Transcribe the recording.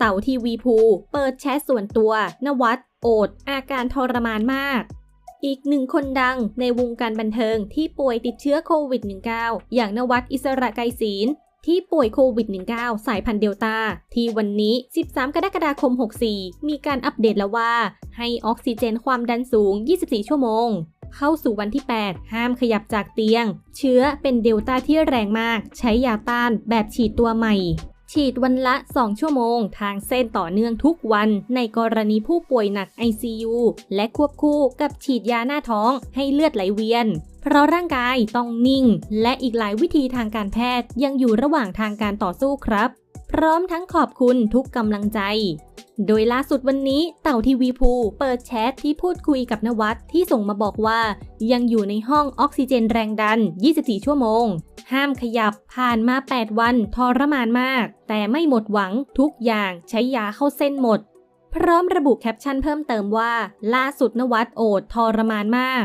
เต่าทีวีภูเปิดแชทส่วนตัว นวัดโอด อาการทรมานมาก อีกหนึ่งคนดังในวงการบันเทิงที่ป่วยติดเชื้อโควิด -19 อย่างนวัดอิสระไกรศีลที่ป่วยโควิด -19 สายพันธุ์เดลตาที่วันนี้ 13 กรกฎาคม 64 มีการอัปเดตแล้วว่า ให้ออกซิเจนความดันสูง 24 ชั่วโมง เข้าสู่วันที่ 8 ห้ามขยับจากเตียง เชื้อเป็นเดลต้าที่แรงมาก ใช้ยาต้านแบบฉีดตัวใหม่ ฉีดวันละ 2 ชั่วโมง ทางเส้นต่อเนื่องทุกวัน ในกรณีผู้ป่วยหนัก ICU และควบคู่กับฉีดยาหน้าท้องให้เลือดไหลเวียนเพราะร่างกายต้องนิ่ง และอีกหลายวิธีทางการแพทย์ยังอยู่ระหว่างทางการต่อสู้ครับ พร้อมทั้งขอบคุณทุกกำลังใจ โดยล่าสุดวันนี้เต่าทีวีภูเปิดแชทที่พูดคุยกับนวัดที่ส่งมาบอกว่า ยังอยู่ในห้องออกซิเจนแรงดัน 24 ชั่วโมง ห้ามขยับผ่านมา 8 วันทรมานมาก แต่ไม่หมดหวังทุกอย่างใช้ยาเข้าเส้นหมด พร้อมระบุแคปชั่นเพิ่มเติมว่า ล่าสุดนวัดโอดทรมานมาก